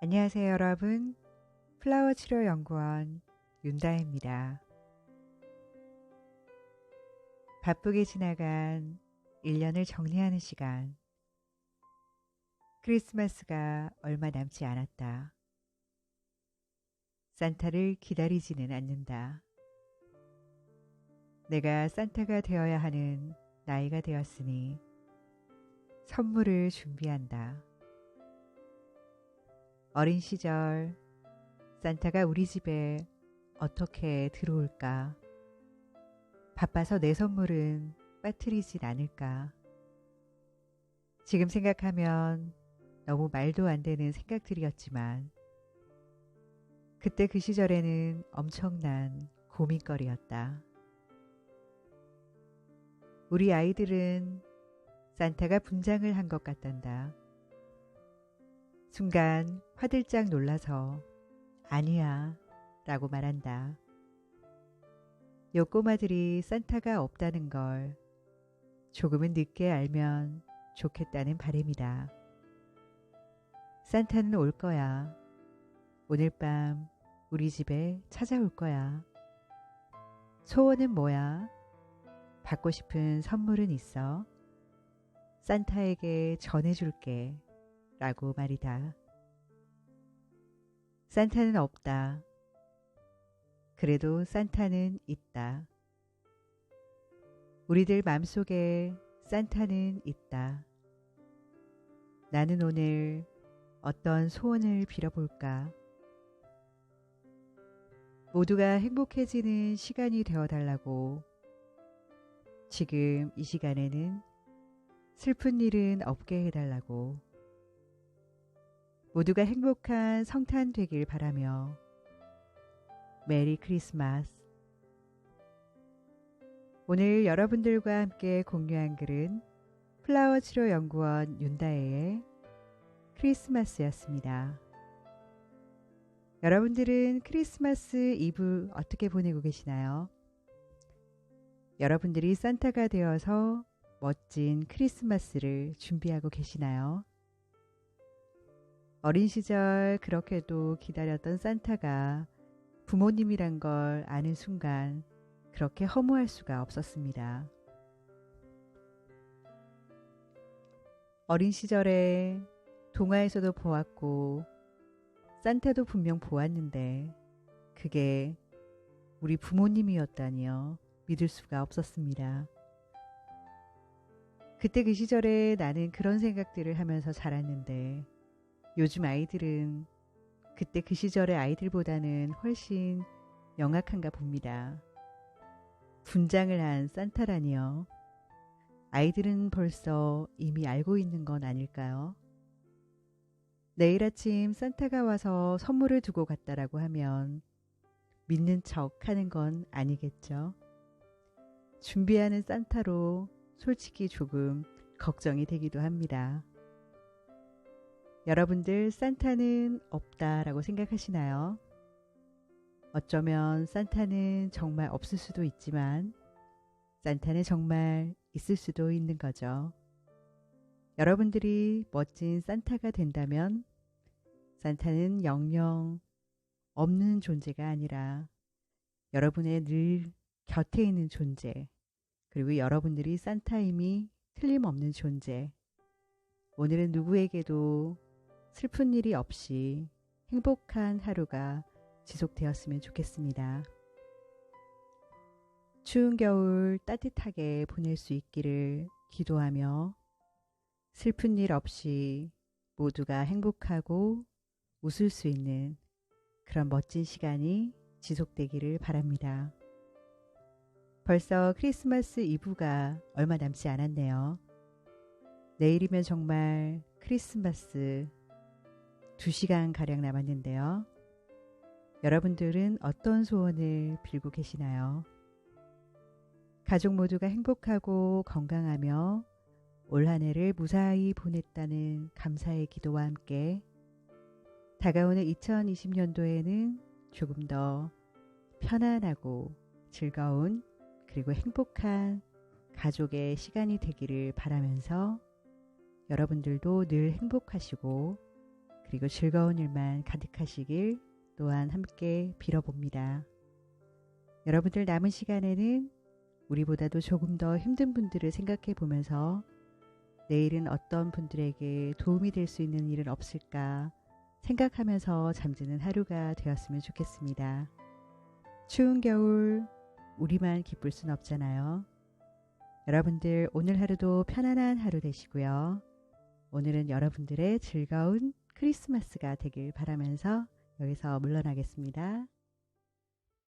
안녕하세요, 여러분. 플라워 치료 연구원 윤다혜입니다. 바쁘게 지나간 1년을 정리하는 시간. 크리스마스가 얼마 남지 않았다. 산타를 기다리지는 않는다. 내가 산타가 되어야 하는 나이가 되었으니 선물을 준비한다. 어린 시절 산타가 우리 집에 어떻게 들어올까? 바빠서 내 선물은 빠뜨리진 않을까? 지금 생각하면 너무 말도 안 되는 생각들이었지만 그때 그 시절에는 엄청난 고민거리였다. 우리 아이들은 산타가 분장을 한 것 같단다. 순간 화들짝 놀라서 아니야 라고 말한다. 요 꼬마들이 산타가 없다는 걸 조금은 늦게 알면 좋겠다는 바램이다. 산타는 올 거야. 오늘 밤 우리 집에 찾아올 거야. 소원은 뭐야? 받고 싶은 선물은 있어. 산타에게 전해줄게. 라고 말이다. 산타는 없다. 그래도 산타는 있다. 우리들 맘속에 산타는 있다. 나는 오늘 어떤 소원을 빌어볼까? 모두가 행복해지는 시간이 되어달라고 지금 이 시간에는 슬픈 일은 없게 해달라고 모두가 행복한 성탄 되길 바라며 메리 크리스마스 오늘 여러분들과 함께 공유한 글은 플라워 치료 연구원 윤다혜의 크리스마스였습니다. 여러분들은 크리스마스 이브 어떻게 보내고 계시나요? 여러분들이 산타가 되어서 멋진 크리스마스를 준비하고 계시나요? 어린 시절 그렇게도 기다렸던 산타가 부모님이란 걸 아는 순간 그렇게 허무할 수가 없었습니다. 어린 시절에 동화에서도 보았고 산타도 분명 보았는데 그게 우리 부모님이었다니요. 믿을 수가 없었습니다. 그때 그 시절에 나는 그런 생각들을 하면서 자랐는데 요즘 아이들은 그때 그 시절의 아이들보다는 훨씬 영악한가 봅니다. 분장을 한 산타라니요. 아이들은 벌써 이미 알고 있는 건 아닐까요? 내일 아침 산타가 와서 선물을 두고 갔다라고 하면 믿는 척 하는 건 아니겠죠? 준비하는 산타로 솔직히 조금 걱정이 되기도 합니다. 여러분들 산타는 없다라고 생각하시나요? 어쩌면 산타는 정말 없을 수도 있지만 산타는 정말 있을 수도 있는 거죠. 여러분들이 멋진 산타가 된다면 산타는 영영 없는 존재가 아니라 여러분의 늘 곁에 있는 존재, 그리고 여러분들이 산타임이 틀림없는 존재. 오늘은 누구에게도 슬픈 일이 없이 행복한 하루가 지속되었으면 좋겠습니다. 추운 겨울 따뜻하게 보낼 수 있기를 기도하며 슬픈 일 없이 모두가 행복하고 웃을 수 있는 그런 멋진 시간이 지속되기를 바랍니다. 벌써 크리스마스 이브가 얼마 남지 않았네요. 내일이면 정말 크리스마스 2시간 가량 남았는데요. 여러분들은 어떤 소원을 빌고 계시나요? 가족 모두가 행복하고 건강하며 올 한 해를 무사히 보냈다는 감사의 기도와 함께 다가오는 2020년도에는 조금 더 편안하고 즐거운 그리고 행복한 가족의 시간이 되기를 바라면서 여러분들도 늘 행복하시고 그리고 즐거운 일만 가득하시길 또한 함께 빌어봅니다. 여러분들 남은 시간에는 우리보다도 조금 더 힘든 분들을 생각해 보면서 내일은 어떤 분들에게 도움이 될 수 있는 일은 없을까 생각하면서 잠드는 하루가 되었으면 좋겠습니다. 추운 겨울 우리만 기쁠 순 없잖아요. 여러분들 오늘 하루도 편안한 하루 되시고요. 오늘은 여러분들의 즐거운 크리스마스가 되길 바라면서 여기서 물러나겠습니다.